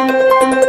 ਹਲਕਾ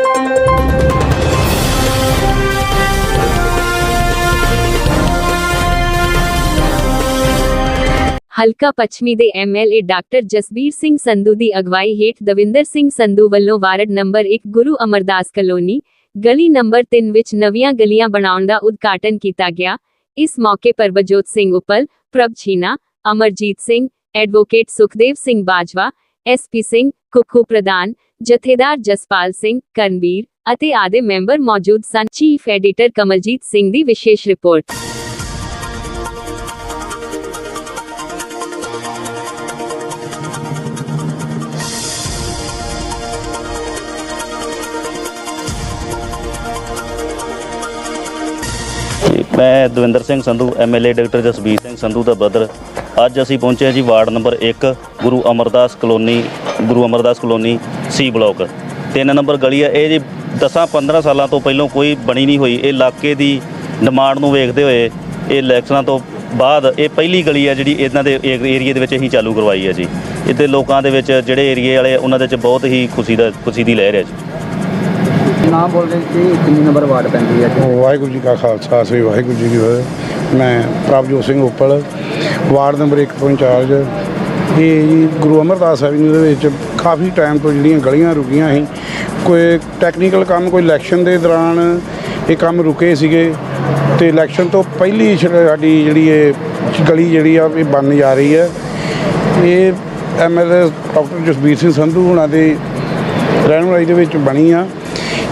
ਪੱਛਮੀ ਦੇ ਐਮਐਲਏ ਡਾਕਟਰ ਜਸਬੀਰ ਸਿੰਘ ਸੰਧੂ ਦੀ ਅਗਵਾਈ ਹੇਠ ਦਵਿੰਦਰ ਸਿੰਘ ਸੰਧੂ ਵੱਲੋਂ ward number 1 Guru Amardas colony, ਗਲੀ ਨੰਬਰ 3 ਵਿੱਚ ਨਵੀਆਂ ਗਲੀਆਂ ਬਣਾਉਣ ਦਾ ਉਦਘਾਟਨ ਕੀਤਾ ਗਿਆ। ਇਸ ਮੌਕੇ ਪਰਬਜੋਤ ਸਿੰਘ ਉਪਲ ਪ੍ਰਭ ਛੀਨਾ ਅਮਰਜੀਤ ਸਿੰਘ, ਐਡਵੋਕੇਟ ਸੁਖਦੇਵ ਸਿੰਘ ਬਾਜਵਾ ਐਸਪੀ ਸਿੰਘ ਕੁੱਖੂ ਪ੍ਰਧਾਨ, ਜਥੇਦਾਰ ਜਸਪਾਲ ਸਿੰਘ, ਕਰਨਵੀਰ ਅਤੇ ਆਦੇ ਮੈਂਬਰ ਮੌਜੂਦ ਸਨ। ਚੀਫ ਐਡੀਟਰ ਕਮਲਜੀਤ ਸਿੰਘ ਦੀ ਵਿਸ਼ੇਸ਼ ਰਿਪੋਰਟ। ਮੈਂ ਦਵਿੰਦਰ ਸਿੰਘ ਸੰਧੂ ਐਮਐਲਏ ਡਾਕਟਰ ਜਸਬੀਰ ਸਿੰਘ ਸੰਧੂ ਦਾ ਬ੍ਰਦਰ ਅੱਜ ਅਸੀਂ ਪਹੁੰਚੇ ਹਾਂ ਜੀ ward number 1 Guru Amardas colony, Guru Amardas colony C block. ਤਿੰਨ ਨੰਬਰ ਗਲੀ ਹੈ ਇਹ ਜੀ 10 15 ਸਾਲਾਂ ਤੋਂ ਪਹਿਲਾਂ ਕੋਈ ਬਣੀ ਨਹੀਂ ਹੋਈ। ਇਹ ਇਲਾਕੇ ਦੀ ਡਿਮਾਂਡ ਨੂੰ ਵੇਖਦੇ ਹੋਏ ਇਹ ਇਲੈਕਸ਼ਨਾਂ ਤੋਂ ਬਾਅਦ ਇਹ ਪਹਿਲੀ ਗਲੀ ਹੈ ਜਿਹੜੀ ਇਹਨਾਂ ਦੇ ਏਰੀਏ ਦੇ ਵਿੱਚ ਹੀ ਚਾਲੂ ਕਰਵਾਈ ਹੈ ਜੀ। ਇੱਥੇ ਲੋਕਾਂ ਦੇ ਵਿੱਚ ਜਿਹੜੇ ਏਰੀਏ ਵਾਲੇ ਉਹਨਾਂ ਦੇ ਵਿੱਚ ਬਹੁਤ ਹੀ ਖੁਸ਼ੀ ਦਾ, ਖੁਸ਼ੀ ਦੀ ਲਹਿਰ ਹੈ ਜੀ। ਨਾਮ ਬੋਲ ਰਹੇ ਸੀ, ਕਿੰਨੀ ਨੰਬਰ ਵਾਰਡ ਪੈਂਦੀ ਹੈ ਵਾਹਿਗੁਰੂ ਜੀ ਕਾ ਖਾਲਸਾ, ਸ੍ਰੀ ਵਾਹਿਗੁਰੂ ਜੀ ਕੀ ਫਤਿਹ। ਮੈਂ ਪ੍ਰਭਜੋਤ ਸਿੰਘ ਉੱਪਲ, ਵਾਰਡ ਨੰਬਰ 1 ਤੋਂ ਇੰਚਾਰਜ। ਇਹ ਜੀ ਗੁਰੂ ਅਮਰਦਾਸ ਐਵਨਿਊ ਦੇ ਵਿੱਚ ਕਾਫੀ ਟਾਈਮ ਤੋਂ ਜਿਹੜੀਆਂ ਗਲੀਆਂ ਰੁਕੀਆਂ ਸੀ, ਕੋਈ ਟੈਕਨੀਕਲ ਕੰਮ, ਕੋਈ ਇਲੈਕਸ਼ਨ ਦੇ ਦੌਰਾਨ ਇਹ ਕੰਮ ਰੁਕੇ ਸੀਗੇ। ਤੇ ਇਲੈਕਸ਼ਨ ਤੋਂ ਪਹਿਲੀ ਸਾਡੀ ਜਿਹੜੀ ਇਹ ਗਲੀ ਜਿਹੜੀ ਆ, ਇਹ ਬਣ ਜਾ ਰਹੀ ਹੈ। ਇਹ ਐਮਐਲਏ ਡਾਕਟਰ ਜਸਬੀਰ ਸਿੰਘ ਸੰਧੂ ਹੁਣਾਂ ਦੇ ਵਾਲੀ ਦੇ ਵਿੱਚ ਬਣੀ ਆ।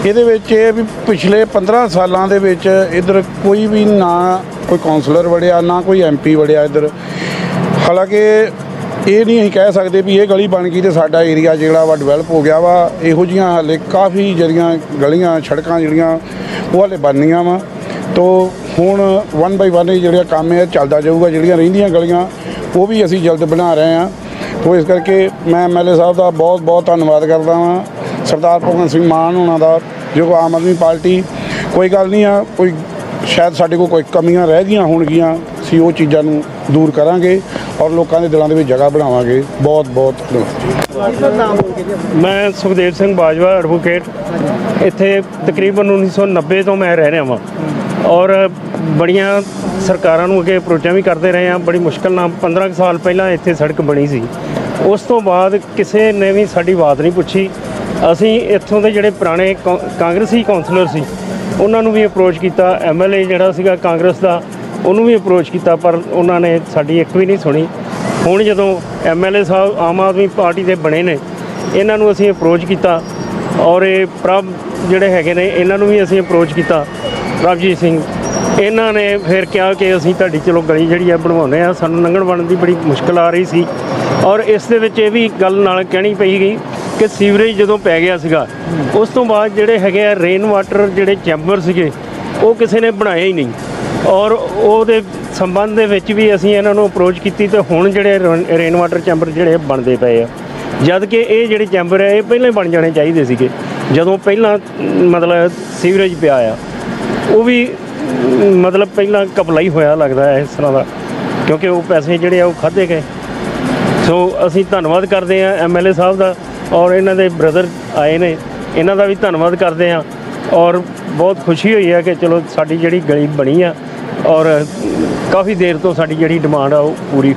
ਇਹਦੇ ਵਿੱਚ ਇਹ ਵੀ ਪਿਛਲੇ 15 ਸਾਲਾਂ ਦੇ ਵਿੱਚ ਇਧਰ ਕੋਈ ਵੀ ਨਾ ਕੋਈ ਕਾਉਂਸਲਰ ਵੜਿਆ, ਨਾ ਕੋਈ ਐਮਪੀ ਵੜਿਆ ਇਧਰ। ਹਾਲਾਂਕਿ ਇਹ ਨਹੀਂ ਅਸੀਂ ਕਹਿ ਸਕਦੇ ਵੀ ਇਹ ਗਲੀ ਬਣ ਗਈ ਤੇ ਸਾਡਾ ਏਰੀਆ ਜਿਹੜਾ ਵਾ ਡਿਵੈਲਪ ਹੋ ਗਿਆ ਵਾ। ਇਹੋ ਜੀਆਂ ਹਾਲੇ ਕਾਫੀ ਜਿਹੜੀਆਂ ਗਲੀਆਂ, ਸੜਕਾਂ ਜਿਹੜੀਆਂ, ਉਹ ਹਾਲੇ ਬਣਨੀਆਂ ਵਾ। ਤੋ ਹੁਣ ਵਨ ਬਾਈ ਵਨ ਇਹ ਜਿਹੜਾ ਕੰਮ ਹੈ ਚੱਲਦਾ ਜਾਊਗਾ, ਜਿਹੜੀਆਂ ਰਹਿੰਦੀਆਂ ਗਲੀਆਂ, ਉਹ ਵੀ ਅਸੀਂ ਜਲਦ ਬਣਾ ਰਹੇ ਹਾਂ। ਤੋ ਇਸ ਕਰਕੇ ਮੈਂ ਐਮਐਲਏ ਸਾਹਿਬ ਦਾ ਬਹੁਤ ਬਹੁਤ ਧੰਨਵਾਦ ਕਰਦਾ ਹਾਂ ਸਰਦਾਰ ਭਗਵੰਤ ਸਿੰਘ ਮਾਨ ਉਹਨਾਂ ਦਾ, ਜੋ ਆਮ ਆਦਮੀ ਪਾਰਟੀ, ਕੋਈ ਗੱਲ ਨਹੀਂ ਆ, ਕੋਈ ਸ਼ਾਇਦ ਸਾਡੇ ਕੋਲ ਕੋਈ ਕਮੀਆਂ ਰਹਿ ਗਈਆਂ ਹੋਣਗੀਆਂ, ਅਸੀਂ ਉਹ ਚੀਜ਼ਾਂ ਨੂੰ ਦੂਰ ਕਰਾਂਗੇ ਔਰ ਲੋਕਾਂ ਦੇ ਦਿਲਾਂ ਦੇ ਵਿੱਚ ਜਗ੍ਹਾ ਬਣਾਵਾਂਗੇ। ਬਹੁਤ ਬਹੁਤ ਧੰਨਵਾਦ ਮੈਂ ਸੁਖਦੇਵ ਸਿੰਘ ਬਾਜਵਾ ਐਡਵੋਕੇਟ ਇੱਥੇ ਤਕਰੀਬਨ 1990 ਤੋਂ ਮੈਂ ਰਹਿ ਰਿਹਾ ਹਾਂ ਔਰ ਬੜੀਆਂ ਸਰਕਾਰਾਂ ਨੂੰ ਅੱਗੇ ਅਪਰੋਚਾਂ ਵੀ ਕਰਦੇ ਰਹੇ ਹਾਂ। ਬੜੀ ਮੁਸ਼ਕਲ ਨਾਲ 15 ਕੁ ਸਾਲ ਪਹਿਲਾਂ ਇੱਥੇ ਸੜਕ ਬਣੀ ਸੀ। ਉਸ ਤੋਂ ਬਾਅਦ ਕਿਸੇ ਨੇ ਵੀ ਸਾਡੀ ਬਾਤ ਨਹੀਂ ਪੁੱਛੀ। ਅਸੀਂ ਇੱਥੋਂ ਦੇ ਜਿਹੜੇ ਪੁਰਾਣੇ ਕੌ- ਕਾਂਗਰਸੀ ਕਾਉਂਸਲਰ ਸੀ, ਉਹਨਾਂ ਨੂੰ ਵੀ ਅਪਰੋਚ ਕੀਤਾ ਐਮਐਲਏ ਜਿਹੜਾ ਸੀਗਾ ਕਾਂਗਰਸ ਦਾ, ਉਹਨੂੰ ਵੀ ਅਪਰੋਚ ਕੀਤਾ, ਪਰ ਉਹਨਾਂ ਨੇ ਸਾਡੀ ਇੱਕ ਵੀ ਨਹੀਂ ਸੁਣੀ। ਹੁਣ ਜਦੋਂ ਐਮਐਲਏ ਸਾਹਿਬ ਆਮ ਆਦਮੀ ਪਾਰਟੀ ਦੇ ਬਣੇ ਨੇ, ਇਹਨਾਂ ਨੂੰ ਅਸੀਂ ਅਪਰੋਚ ਕੀਤਾ ਔਰ ਇਹ ਪ੍ਰਭ ਜਿਹੜੇ ਹੈਗੇ ਨੇ, ਇਹਨਾਂ ਨੂੰ ਵੀ ਅਸੀਂ ਅਪਰੋਚ ਕੀਤਾ, ਪ੍ਰਭਜੀਤ ਸਿੰਘ। ਇਹਨਾਂ ਨੇ ਫਿਰ ਕਿਹਾ ਕਿ ਅਸੀਂ ਤੁਹਾਡੀ ਚਲੋ ਗਲੀ ਜਿਹੜੀ ਆ ਬਣਵਾਉਂਦੇ ਆ ਸਾਨੂੰ ਲੰਘਣ ਬਣਨ ਦੀ ਬੜੀ ਮੁਸ਼ਕਲ ਆ ਰਹੀ ਸੀ। ਔਰ ਇਸ ਦੇ ਵਿੱਚ ਇਹ ਵੀ ਗੱਲ ਨਾਲ ਕਹਿਣੀ ਪਈ ਗਈ ਕਿ ਸੀਵਰੇਜ ਜਦੋਂ ਪੈ ਗਿਆ ਸੀਗਾ, ਉਸ ਤੋਂ ਬਾਅਦ ਜਿਹੜੇ ਹੈਗੇ ਆ ਰੇਨ ਵਾਟਰ ਜਿਹੜੇ ਚੈਂਬਰ ਸੀਗੇ, ਉਹ ਕਿਸੇ ਨੇ ਬਣਾਏ ਹੀ ਨਹੀਂ। ਔਰ ਉਹਦੇ ਸੰਬੰਧ ਦੇ ਵਿੱਚ ਵੀ ਅਸੀਂ ਇਹਨਾਂ ਨੂੰ ਅਪਰੋਚ ਕੀਤੀ ਤੇ ਹੁਣ ਜਿਹੜੇ ਰੇਨ ਵਾਟਰ ਚੈਂਬਰ ਜਿਹੜੇ ਬਣਦੇ ਪਏ ਆ। ਜਦ ਕਿ ਇਹ ਜਿਹੜੇ ਚੈਂਬਰ ਹੈ ਇਹ ਪਹਿਲਾਂ ਹੀ ਬਣ ਜਾਣੇ ਚਾਹੀਦੇ ਸੀਗੇ। ਜਦੋਂ ਪਹਿਲਾਂ, ਮਤਲਬ ਸੀਵਰੇਜ ਪਿਆ ਆ, ਉਹ ਵੀ, ਮਤਲਬ ਪਹਿਲਾਂ ਕਪਲਾਈ ਹੋਇਆ ਲੱਗਦਾ ਹੈ ਇਸ ਤਰ੍ਹਾਂ ਦਾ, ਕਿਉਂਕਿ ਉਹ ਪੈਸੇ ਜਿਹੜੇ ਆ ਉਹ ਖਾਦੇ ਗਏ। ਸੋ ਅਸੀਂ ਧੰਨਵਾਦ ਕਰਦੇ ਹਾਂ ਐਮਐਲਏ ਸਾਹਿਬ ਦਾ। ਔਰ ਇਹਨਾਂ ਦੇ ਬ੍ਰਦਰ ਆਏ ਨੇ, ਇਹਨਾਂ ਦਾ ਵੀ ਧੰਨਵਾਦ ਕਰਦੇ ਹਾਂ ਔਰ ਬਹੁਤ ਖੁਸ਼ੀ ਹੋਈ ਹੈ ਕਿ ਚਲੋ ਸਾਡੀ ਜਿਹੜੀ ਗਲੀ ਬਣੀ ਆ ਔਰ ਕਾਫੀ ਦੇਰ ਤੋਂ ਸਾਡੀ ਜਿਹੜੀ ਡਿਮਾਂਡ ਆ ਉਹ ਪੂਰੀ